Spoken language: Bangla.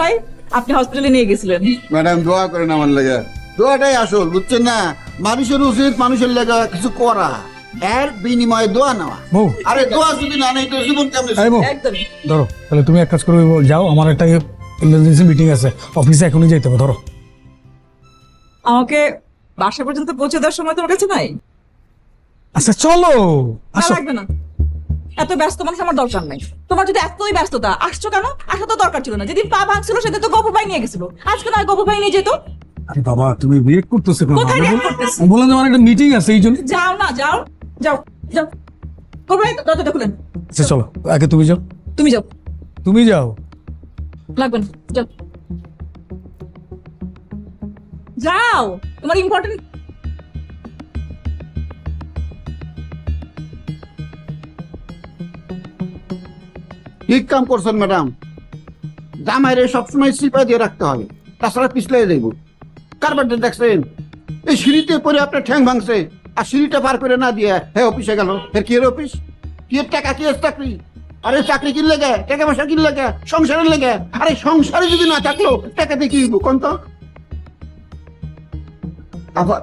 ভাই আপনি হসপিটালে নিয়ে গেছিলেন। ম্যাডাম দোয়া করেন আমার লেগে। দোয়াটাই আসল বুঝছেন না? মানুষের উচিত মানুষের লেগে কিছু করা। এর বিনিময়ে দোয়া নেওয়া। আরে দোয়া যদি না নেই তো জীবন কেমন একদমই ধরো তাহলে তুমি এক কাজ করো যাও আমার একটা ইমার্জেন্সি মিটিং আছে। অফিসে এখনই যাইতে হবে ধরো। আমাকে বাসা পর্যন্ত পৌঁছে দেওয়ার সময় তোমার কাছে নাই? আচ্ছা চলো আসো। লাগবে না। এত ব্যস্ত মানুষ আমার দরকার নাই। তোমার যদি এতই ব্যস্ততা আসছো কেন? আসা তো দরকার ছিল না। যেদিন পা ভাঙছিল সেদিন তো গপু ভাই নিয়ে গেছিল। আজকে নয় গপু ভাই নিয়ে যেত? আরে বাবা তুমি করতেছো কেন? কোথায় আমি react করতেছি? বললাম যে আমার একটা মিটিং আছে এই জন্য। যাও না যাও যাও যাও। ভাই দরজাটা খুলেন। আচ্ছা চলো। আগে তুমি যাও। তুমি যাও। তুমি যাও। লাগবে না। যাও। যাও তোমার ইম্পর্টেন্ট ঠিক কাম করছেন, ম্যাডাম। জামাইরে সবসময় সিপা দিয়ে রাখতে হবে, তাছাড়া পিছলে যাইব কারবার দেখছেন? এই সিঁড়িতে পরে আপনার ঠ্যাং ভাঙছে, আর সিঁড়িটা পার করে না দিয়ে হ্যাঁ অফিসে গেল। ফের কি অফিস? কি টাকা, কি চাকরি? আরে চাকরি কিনলে গে, টাকা পয়সা কিনলে গে সংসারের লেগে। আরে সংসারে যদি না থাকল, টাকা দিয়ে কি হইব, কোন তো? আবার